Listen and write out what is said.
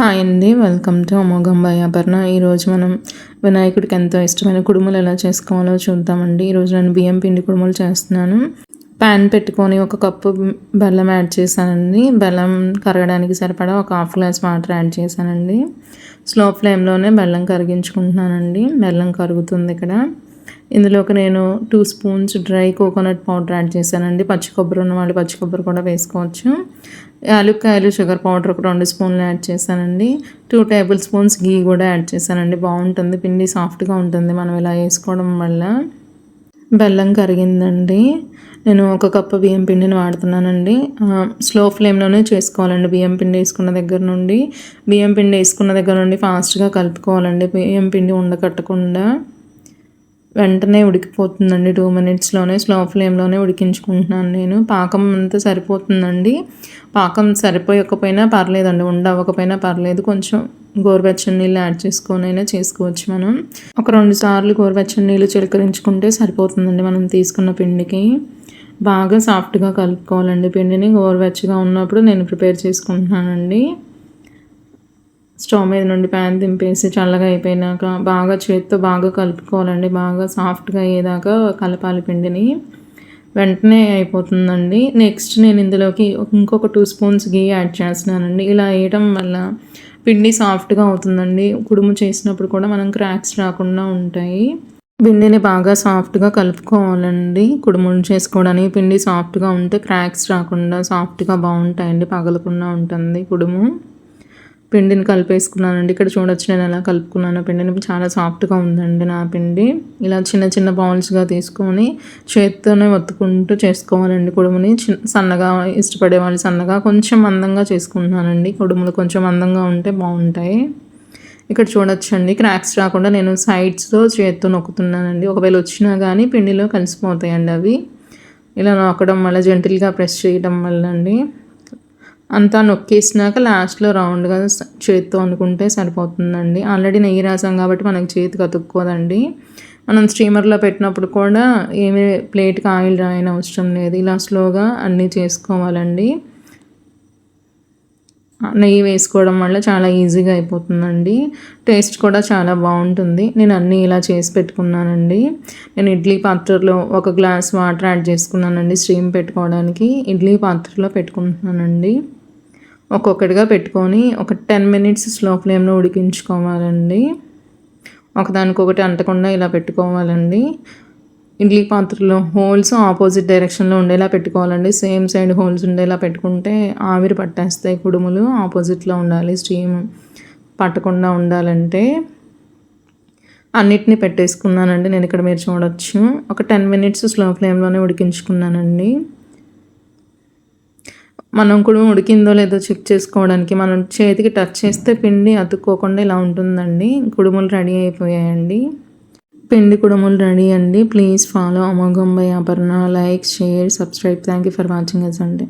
Hi అండి welcome to అమోఘం భయాభరణ ఈరోజు మనం వినాయకుడికి ఎంతో ఇష్టమైన కుడుములు ఎలా చేసుకోవాలో చూద్దామండి. ఈరోజు నేను బియ్యం పిండి కుడుములు చేస్తున్నాను. ప్యాన్ పెట్టుకొని ఒక కప్పు బెల్లం యాడ్ చేశానండి. బెల్లం కరగడానికి సరిపడా ఒక హాఫ్ గ్లాస్ వాటర్ యాడ్ చేశానండి. స్లో ఫ్లేమ్లోనే బెల్లం కరిగించుకుంటున్నానండి. బెల్లం కరుగుతుంది ఇక్కడ. ఇందులోకి నేను two spoons dry coconut powder add చేశానండి. పచ్చి కొబ్బరి ఉన్న వాళ్ళు పచ్చి కొబ్బరి కూడా వేసుకోవచ్చు. యాలుక్కాయలు షుగర్ పౌడర్ ఒక రెండు స్పూన్లు యాడ్ చేశానండి. టూ టేబుల్ స్పూన్స్ గీ కూడా యాడ్ చేశానండి. బాగుంటుంది. పిండి సాఫ్ట్గా ఉంటుంది. మనం ఇలా వేసుకోవడం వల్ల బెల్లం కరిగిందండి. నేను ఒక కప్పు బియ్యం పిండిని వాడుతున్నానండి. స్లో ఫ్లేమ్లోనే చేసుకోవాలండి. బియ్యం పిండి వేసుకున్న దగ్గర నుండి. బియ్యం పిండి వేసుకున్న దగ్గర నుండి ఫాస్ట్గా కలుపుకోవాలండి. బియ్యం పిండి ఉండకట్టకుండా. వెంటనే ఉడికిపోతుందండి టూ మినిట్స్లోనే స్లో ఫ్లేమ్లోనే ఉడికించుకుంటున్నాను నేను. పాకం అంతా సరిపోతుందండి. పాకం సరిపోయకపోయినా పర్లేదండి ఉండవకపోయినా పర్లేదు. కొంచెం గోరువెచ్చని నీళ్ళు యాడ్ చేసుకొని అయినా చేసుకోవచ్చు మనం. ఒక రెండు సార్లు గోరువెచ్చని నీళ్ళు చిలకరించుకుంటే సరిపోతుందండి మనం తీసుకున్న పిండికి. బాగా సాఫ్ట్గా కలుపుకోవాలండి. పిండిని గోరువెచ్చగా ఉన్నప్పుడు నేను ప్రిపేర్ చేసుకుంటున్నానండి. స్టవ్ మీద నుండి ప్యాన్ దింపేసి చల్లగా అయిపోయినాక బాగా చేతితో బాగా కలుపుకోవాలండి. బాగా సాఫ్ట్గా అయ్యేదాకా కలపాలి పిండిని. వెంటనే అయిపోతుందండి. నెక్స్ట్ నేను ఇందులోకి ఇంకొక టూ స్పూన్స్ గీ యాడ్ చేస్తున్నానండి. ఇలా వేయటం వల్ల పిండి సాఫ్ట్గా అవుతుందండి. కుడుము చేసినప్పుడు కూడా మనం క్రాక్స్ రాకుండా ఉంటాయి. పిండిని బాగా సాఫ్ట్గా కలుపుకోవాలండి. కుడుములు చేసుకోవడానికి పిండి సాఫ్ట్గా ఉంటే క్రాక్స్ రాకుండా సాఫ్ట్గా బాగుంటాయండి. పగలకుండా ఉంటుంది కుడుము. పిండిని కలిపేసుకున్నానండి. ఇక్కడ చూడొచ్చు నేను ఎలా కలుపుకున్నాను. పిండిని చాలా సాఫ్ట్గా ఉందండి నా పిండి. ఇలా చిన్న చిన్న బౌల్స్గా తీసుకొని చేతితోనే ఒత్తుకుంటూ చేసుకోవాలండి కుడుముని. సన్నగా ఇష్టపడే వాళ్ళు సన్నగా కొంచెం అందంగా చేసుకుంటున్నానండి. కుడుములు కొంచెం అందంగా ఉంటే బాగుంటాయి. ఇక్కడ చూడొచ్చండి క్రాక్స్ రాకుండా నేను సైడ్స్లో చేతితో నొక్కుతున్నానండి. ఒకవేళ వచ్చినా కానీ పిండిలో కలిసిపోతాయండి అవి. ఇలా నొక్కడం వల్ల జెంటిల్గా ప్రెస్ చేయడం వల్ల అండి అంతా నొక్కేసినాక లాస్ట్లో రౌండ్గా చేతితో అనుకుంటే సరిపోతుందండి. ఆల్రెడీ నెయ్యి రాసాం కాబట్టి మనకి చేతికి అతుక్కోదండి మనం స్టీమర్లో పెట్టినప్పుడు కూడా ఏమి ప్లేట్కి ఆయిల్ రాయని అవసరం లేదు. ఇలా స్లోగా అన్నీ చేసుకోవాలండి. నెయ్యి వేసుకోవడం వల్ల చాలా ఈజీగా అయిపోతుందండి. టేస్ట్ కూడా చాలా బాగుంటుంది. నేను అన్నీ ఇలా చేసి పెట్టుకున్నానండి. నేను ఇడ్లీ పాత్రలో ఒక గ్లాస్ వాటర్ యాడ్ చేసుకున్నానండి స్టీమ్ పెట్టుకోవడానికి. ఇడ్లీ పాత్రలో పెట్టుకుంటున్నానండి. ఒక్కొక్కటిగా పెట్టుకొని ఒక టెన్ మినిట్స్ స్లో ఫ్లేమ్లో ఉడికించుకోవాలండి. ఒకదానికొకటి అంటకుండా ఇలా పెట్టుకోవాలండి. ఇడ్లీ పాత్రలో హోల్స్ ఆపోజిట్ డైరెక్షన్లో ఉండేలా పెట్టుకోవాలండి. సేమ్ సైడ్ హోల్స్ ఉండేలా పెట్టుకుంటే ఆవిరి పట్టేస్తాయి కుడుములు ఆపోజిట్లో ఉండాలి స్టీమ్ పట్టకుండా ఉండాలంటే. అన్నిటినీ పెట్టేసుకున్నానండి నేను ఇక్కడ మీరు చూడొచ్చు. ఒక టెన్ మినిట్స్ స్లో ఫ్లేమ్లోనే ఉడికించుకున్నానండి. మనం కూడా ఉడికిందో లేదో చెక్ చేసుకోవడానికి మనం చేతికి టచ్ చేస్తే పిండి అతుక్కోకుండా ఇలా ఉంటుందండి. కుడుములు రెడీ అయిపోయాయండి. పిండి కుడుములు రెడీ అండి. ప్లీజ్ ఫాలో అమోఘం by Aparna. Like share subscribe thank you for watching yes అండి.